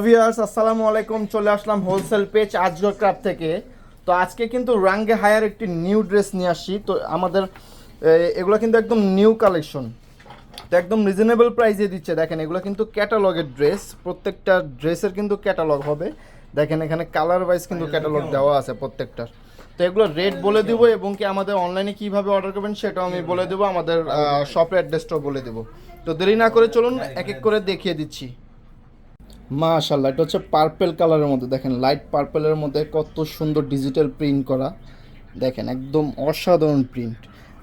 Viewers আসসালামু আলাইকুম চলে আসলাম হোলসেল পেজ আজগর ক্রাফট থেকে। তো আজকে কিন্তু রাঙ্গে হায়ার একটি নিউ ড্রেস নিয়ে আসছি। তো আমাদের এগুলো কিন্তু একদম নিউ কালেকশন তো একদম রিজনেবল প্রাইসে দিচ্ছে। দেখেন এগুলো কিন্তু ক্যাটালগের ড্রেস প্রত্যেকটা ড্রেসের কিন্তু ক্যাটালগ হবে। দেখেন এখানে কালার ওয়াইজ কিন্তু ক্যাটালগ দেওয়া আছে প্রত্যেকটার। তো এগুলো রেট বলে দিব এবং কি আমাদের অনলাইনে কীভাবে অর্ডার করবেন সেটাও আমি বলে দেবো। আমাদের শপের অ্যাড্রেসটাও বলে দেবো। তো দেরি না করে চলুন এক এক করে দেখিয়ে দিচ্ছি। মাশাল্লাহ এটা হচ্ছে পার্পেল কালারের মধ্যে। দেখেন লাইট পার্পেলের মধ্যে কত সুন্দর ডিজিটাল প্রিন্ট করা। দেখেন, একদম অসাধারণ প্রিন্ট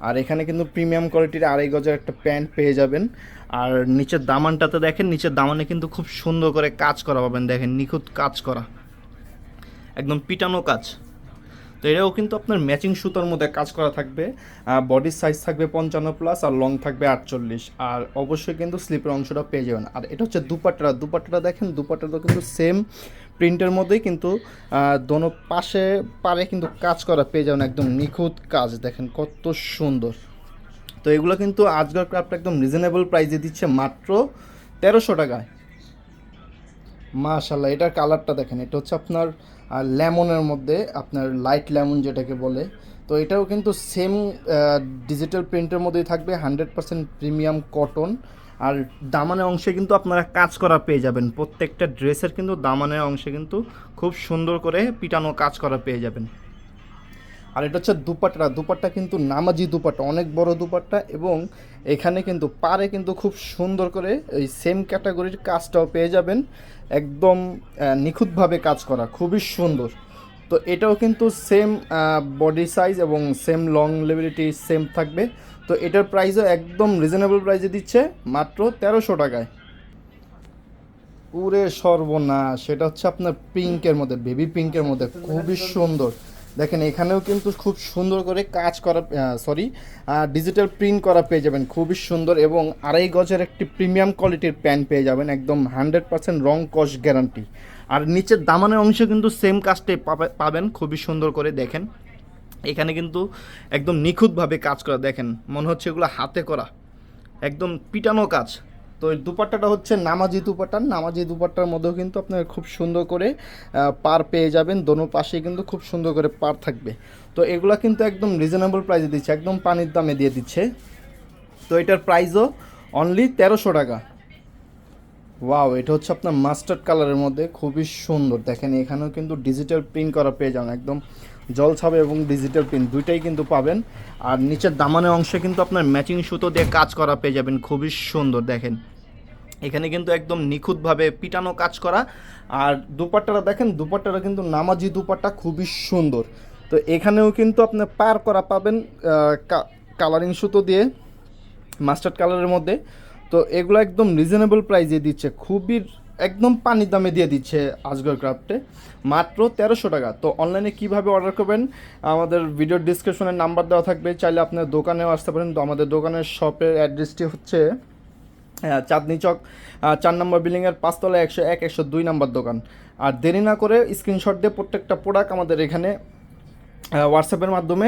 আর এখানে কিন্তু প্রিমিয়াম কোয়ালিটির আড়াই গজের একটা প্যান্ট পেয়ে যাবেন। আর নিচের দামানটাতে দেখেন, নিচের দামানে কিন্তু খুব সুন্দর করে কাজ করা পাবেন। দেখেন, নিখুঁত কাজ করা। একদম পিটানো কাজ। তো এটাও কিন্তু আপনার ম্যাচিং সুতার মধ্যে কাজ করা থাকবে। বডির সাইজ থাকবে পঞ্চান্ন প্লাস আর লং থাকবে আটচল্লিশ। আর অবশ্যই কিন্তু স্লিপের অংশটা পেয়ে যাবেন। আর এটা হচ্ছে দুপাট্টা। দুপাট্টাটা দেখেন, দুপাট্টাটা কিন্তু সেম প্রিন্টের মধ্যেই কিন্তু দোনো পাশে পারে কিন্তু কাজ করা পেয়ে যাবেন একদম নিখুঁত কাজ। দেখেন কত সুন্দর। তো এগুলো কিন্তু আজকাল ক্রাফট একদম রিজনেবল প্রাইসে দিচ্ছে মাত্র তেরোশো টাকায়। মাশাল্লাহ এটার কালারটা দেখেন, এটা হচ্ছে আপনার লেমনের মধ্যে আপনার লাইট লেমন যেটাকে বলে। তো এটাও কিন্তু সেম ডিজিটাল প্রিন্টের মধ্যেই থাকবে হান্ড্রেড পার্সেন্ট প্রিমিয়াম কটন আর দামানের অংশে কিন্তু আপনারা কাজ করা পেয়ে যাবেন। প্রত্যেকটা ড্রেসের কিন্তু দামানের অংশে কিন্তু খুব সুন্দর করে পিটানো কাজ করা পেয়ে যাবেন। আর এটা হচ্ছে দুপাট্টা। দুপাট্টা কিন্তু নামাজি দুপাট্টা, অনেক বড় দুপাট্টা এবং এখানে কিন্তু পারে কিন্তু খুব সুন্দর করে এই সেম ক্যাটাগরির কাজটাও পেয়ে যাবেন। একদম নিখুঁতভাবে কাজ করা, খুবই সুন্দর। তো এটাও কিন্তু সেম বডি সাইজ এবং সেম লং লেবিলিটি সেম থাকবে। তো এটার প্রাইসও একদম রিজনেবল প্রাইসে দিচ্ছে মাত্র তেরোশো টাকায়। পুরে সর্বনাশ, সেটা হচ্ছে আপনার পিঙ্কের মধ্যে বেবি পিঙ্কের মধ্যে, খুবই সুন্দর। দেখেন, এখানেও কিন্তু খুব সুন্দর করে কাজ করা সরি ডিজিটাল প্রিন্ট করা পেয়ে যাবেন। খুবই সুন্দর এবং আড়াই গজের একটি প্রিমিয়াম কোয়ালিটির প্যান্ট পেয়ে যাবেন, একদম হান্ড্রেড পার্সেন্ট রং কস গ্যারান্টি আর নিচের দামানের অংশে কিন্তু সেম কাজটাই পাবে- পাবেন, খুবই সুন্দর করে দেখেন। এখানে কিন্তু একদম নিখুঁতভাবে কাজ করা, দেখেন, মনে হচ্ছে এগুলো হাতে করা। একদম পিটানো কাজ। তো এই দুপাট্টাটা হচ্ছে নামাজি দুপাট্টা। নামাজি দুপাট্টার মধ্যেও কিন্তু আপনার খুব সুন্দর করে পার পেয়ে যাবেন। দোনো পাশে কিন্তু খুব সুন্দর করে পার থাকবে। তো এগুলো কিন্তু একদম রিজনেবল প্রাইসে দিচ্ছে। একদম পানির দামে দিয়ে দিচ্ছে। তো এটার প্রাইসও অনলি তেরোশো টাকা। ওয়াও এটা হচ্ছে আপনার মাস্টার্ড কালারের মধ্যে খুবই সুন্দর। দেখেন, এখানেও কিন্তু ডিজিটাল প্রিন্ট করা পেয়ে যান একদম জল ছাবে এবং ডিজিটাল প্রিন্ট দুইটাই কিন্তু পাবেন। আর নিচের দামানের অংশে কিন্তু আপনার ম্যাচিং সুতো দিয়ে কাজ করা পেয়ে যাবেন, খুবই সুন্দর, দেখেন। এখানে কিন্তু একদম নিখুঁতভাবে পিটানো কাজ করা। আর দুপাট্টাটা দেখেন, দুপাট্টাটা কিন্তু নামাজি দুপাট্টা, খুবই সুন্দর। তো এখানেও কিন্তু আপনি পার করা পাবেন কালারিং সুতো দিয়ে মাস্টার্ড কালারের মধ্যে। তো এগুলো একদম রিজনেবল প্রাইসে দিচ্ছে। খুবই একদম পানির দামে দিয়ে দিচ্ছে আজগর ক্রাফটে মাত্র তেরোশো টাকা। তো অনলাইনে কীভাবে অর্ডার করবেন? আমাদের ভিডিওর ডিসক্রিপশনে নাম্বার দেওয়া থাকবে। চাইলে আপনার দোকানেও আসতে পারেন। তো আমাদের দোকানের শপের অ্যাড্রেসটি হচ্ছে চাঁদনি চক। চার নম্বর বিল্ডিংয়ের পাঁচতলা একশো এক, একশো দুই নম্বর দোকান। আর দেরি না করে স্ক্রিনশট দিয়ে প্রত্যেকটা প্রোডাক্ট আমাদের এখানে হোয়াটসঅ্যাপের মাধ্যমে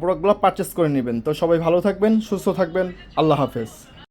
প্রোডাক্টগুলো পারচেস করে নেবেন। তো সবাই ভালো থাকবেন, সুস্থ থাকবেন। আল্লাহ হাফেজ।